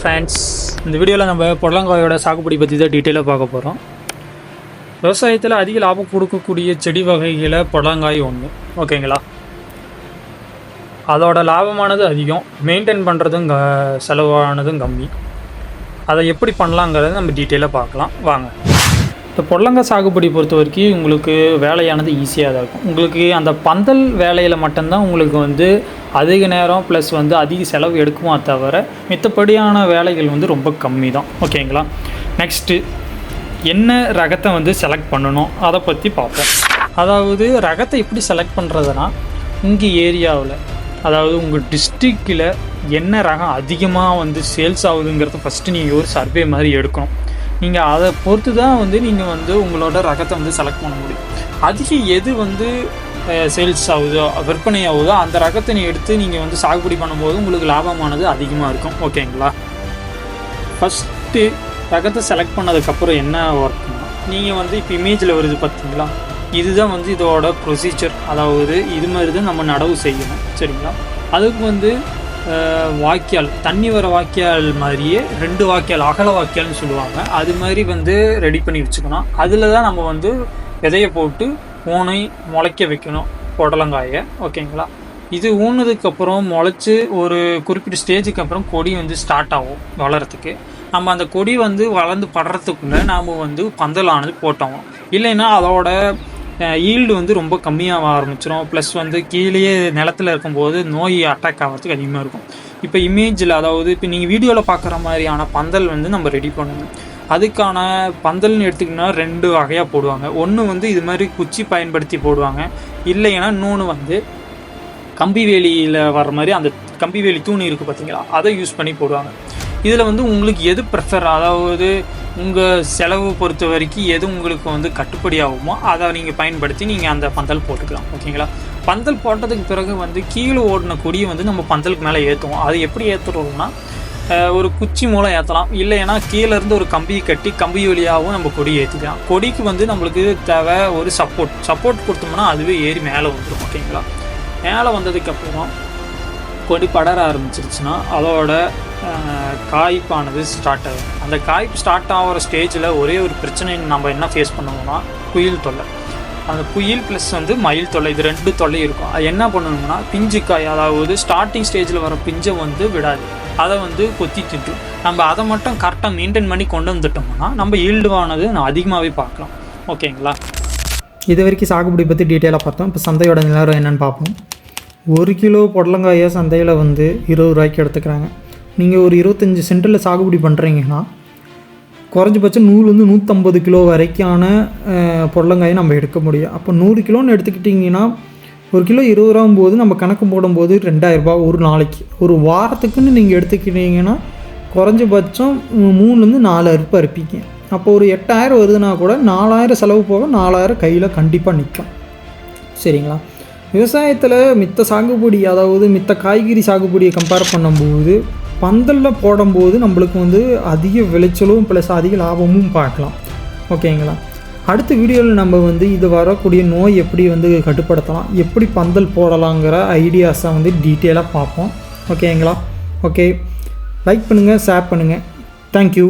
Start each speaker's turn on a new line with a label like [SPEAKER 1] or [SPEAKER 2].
[SPEAKER 1] Friends இந்த வீடியோவில் நம்ம புடலங்காயோட சாகுபடி பற்றி தான் டீட்டெயிலாக பார்க்க போகிறோம் விவசாயத்தில் அதிக லாபம் கொடுக்கக்கூடிய செடி வகைகளை புடலங்காய் ஒன்று ஓகேங்களா அதோட லாபமானது அதிகம். மெயின்டைன் பண்ணுறதும் க செலவானதும் கம்மி. அதை எப்படி பண்ணலாங்கிறத நம்ம டீட்டெயிலாக பார்க்கலாம். வாங்க. இந்த புடலங்காய் சாகுபடி பொறுத்த வரைக்கும் உங்களுக்கு வேலையானது ஈஸியாக தான் இருக்கும். உங்களுக்கு அந்த பந்தல் வேலையில் மட்டும்தான் உங்களுக்கு வந்து அதிக நேரம் ப்ளஸ் வந்து அதிக செலவு எடுக்குமா தவிர மித்தப்படியான வேலைகள் வந்து ரொம்ப கம்மி தான். ஓகேங்களா? நெக்ஸ்ட்டு என்ன ரகத்தை வந்து செலக்ட் பண்ணணும்? அதை பற்றி பார்ப்போம். அதாவது ரகத்தை எப்படி செலக்ட் பண்ணுறதுனா உங்கள் ஏரியாவில் அதாவது உங்கள் டிஸ்ட்ரிக்டில் என்ன ரகம் அதிகமாக வந்து சேல்ஸ் ஆகுதுங்கிறத ஃபஸ்ட்டு நீங்கள் ஒரு சர்வே மாதிரி எடுக்கணும். நீங்கள் அதை பொறுத்து தான் வந்து நீங்கள் வந்து உங்களோட ரகத்தை வந்து செலக்ட் பண்ண முடியும். அதிக எது வந்து சேல்ஸ் ஆகுதோ விற்பனை ஆகுதோ அந்த ரகத்தை நீ எடுத்து நீங்கள் வந்து சாகுபடி பண்ணும்போது உங்களுக்கு லாபமானது அதிகமாக இருக்கும். ஓகேங்களா ஃபஸ்ட்டு ரகத்தை செலக்ட் பண்ணதுக்கப்புறம் என்ன ஒர்க்னா நீங்கள் வந்து இப்போ இமேஜில் வருது பார்த்தீங்களா இதுதான் வந்து இதோட ப்ரொசீஜர் அதாவது இது மாதிரி தான் நம்ம நடவு செய்யணும். சரிங்களா? அதுக்கு வந்து வாக்கியால் தண்ணி வர வாக்கியால் மாதிரியே ரெண்டு வாக்கியால் அகல வாக்கியால்னு சொல்லுவாங்க. அது மாதிரி வந்து ரெடி பண்ணி வச்சுக்கணும். அதில் தான் நம்ம வந்து விதைய போட்டு ஊனை முளைக்க வைக்கணும் புடலங்காயை. ஓகேங்களா? இது ஊனதுக்கப்புறம் முளைச்சி ஒரு குறிப்பிட்ட ஸ்டேஜுக்கு அப்புறம் கொடி வந்து ஸ்டார்ட் ஆகும் வளர்கிறதுக்கு நம்ம அந்த கொடி வந்து வளர்ந்து படுறதுக்குள்ளே நாம் வந்து பந்தலானது போட்டோம். இல்லைன்னா அதோட ஈல்டு வந்து ரொம்ப கம்மியாக ஆரம்பிச்சிடும் ப்ளஸ் வந்து கீழேயே நிலத்துல இருக்கும்போது நோய் அட்டாக் ஆகிறதுக்கு அதிகமாக இருக்கும். இப்போ இமேஜில் அதாவது இப்போ நீங்கள் வீடியோவில் பார்க்குற மாதிரியான பந்தல் வந்து நம்ம ரெடி பண்ணணும். அதுக்கான பந்தல்னு எடுத்திங்கன்னா ரெண்டு வகையாக போடுவாங்க. ஒன்று வந்து இது மாதிரி குச்சி பயன்படுத்தி போடுவாங்க. இல்லைன்னா இன்னொன்று வந்து கம்பி வேலியில் வர மாதிரி அந்த கம்பி வேலி தூணி இருக்குது பார்த்தீங்களா அதை யூஸ் பண்ணி போடுவாங்க. இதில் வந்து உங்களுக்கு எது ப்ரெஃபர் அதாவது உங்கள் செலவு பொறுத்த வரைக்கும் எது உங்களுக்கு வந்து கட்டுப்படி ஆகுமோ அதை நீங்கள் பயன்படுத்தி நீங்கள் அந்த பந்தல் போட்டுக்கலாம். ஓகேங்களா? பந்தல் போட்டதுக்கு பிறகு வந்து கீழே ஓடின கொடியை வந்து நம்ம பந்தலுக்கு மேலே ஏற்றுவோம் அது எப்படி ஏற்றுறோம்னா ஒரு குச்சி மூலம் ஏற்றலாம் இல்லைன்னா கீழேருந்து ஒரு கம்பியை கட்டி கம்பி வழியாகவும் நம்ம கொடி ஏற்றிக்கலாம் கொடிக்கு வந்து நம்மளுக்கு தேவை ஒரு சப்போர்ட் சப்போர்ட் கொடுத்தோம்னா அதுவே ஏறி மேலே வந்துடும் ஓகேங்களா? மேலே வந்ததுக்கப்புறம் கொடி படர ஆரம்பிச்சிருச்சுன்னா அதோட காய்ப்பானது ஸ்டார்ட் ஆகும் அந்த காய்ப்பு ஸ்டார்ட் ஆகிற ஸ்டேஜில் ஒரே ஒரு பிரச்சனை நம்ம என்ன ஃபேஸ் பண்ணுவோம்னா குயில் தொல்லை. அந்த குயில் ப்ளஸ் வந்து மயில் தொல்லை இது ரெண்டு தொல்லை இருக்கும். அது என்ன பண்ணணும்னா பிஞ்சு காய் அதாவது ஸ்டார்டிங் ஸ்டேஜில் வர பிஞ்சை வந்து விடாது. அதை வந்து கொத்தி திட்டும் நம்ம அதை மட்டும் கரெக்டாக மெயின்டைன் பண்ணி கொண்டு வந்துட்டோம்னா நம்ம ஈல்டுவானது அதிகமாகவே பார்க்கலாம். ஓகேங்களா
[SPEAKER 2] இது வரைக்கும் சாகுபடி பற்றி டீட்டெயிலாக பார்த்தோம். இப்போ சந்தையோட நிலவரம் என்னென்னு பார்ப்போம். ஒரு கிலோ புடலங்காயை சந்தையில் வந்து இருபது ரூபாய்க்கு எடுத்துக்கிறாங்க. நீங்கள் ஒரு இருபத்தஞ்சி சென்டரில் சாகுபடி பண்ணுறீங்கன்னா குறைஞ்சபட்சம் நூறுலேருந்து நூற்றம்பது கிலோ வரைக்கான புடலங்காயை நம்ம எடுக்க முடியும். அப்போ நூறு கிலோன்னு எடுத்துக்கிட்டிங்கன்னா ஒரு கிலோ இருபது ரூபாயும் போது நம்ம கணக்கு போடும்போது ரெண்டாயிரரூபா ஒரு நாளைக்கு. ஒரு வாரத்துக்குன்னு நீங்கள் எடுத்துக்கிட்டிங்கன்னா குறைஞ்சபட்சம் மூணுலேருந்து நாலு அறுப்பு அறுப்பீங்க. அப்போ ஒரு எட்டாயிரம் வருதுன்னா கூட நாலாயிரம் செலவு போக நாலாயிரம் கையில் கண்டிப்பாக நிற்கும் சரிங்களா? விவசாயத்தில் மித்த சாகுபடி அதாவது மித்த காய்கறி சாகுபடியை கம்பேர் பண்ணும்போது பந்தலில் போடும்போது நம்மளுக்கு வந்து அதிக விளைச்சலும் ப்ளஸ் அதிக லாபமும் பார்க்கலாம். ஓகேங்களா? அடுத்த வீடியோவில் நம்ம வந்து இது வரக்கூடிய நோய் எப்படி வந்து கட்டுப்படுத்தலாம் எப்படி பந்தல் போடலாங்கிற ஐடியாஸை வந்து டீட்டெயிலாக பார்ப்போம். ஓகேங்களா? ஓகே. லைக் பண்ணுங்கள் ஷேர் பண்ணுங்கள் தேங்க்யூ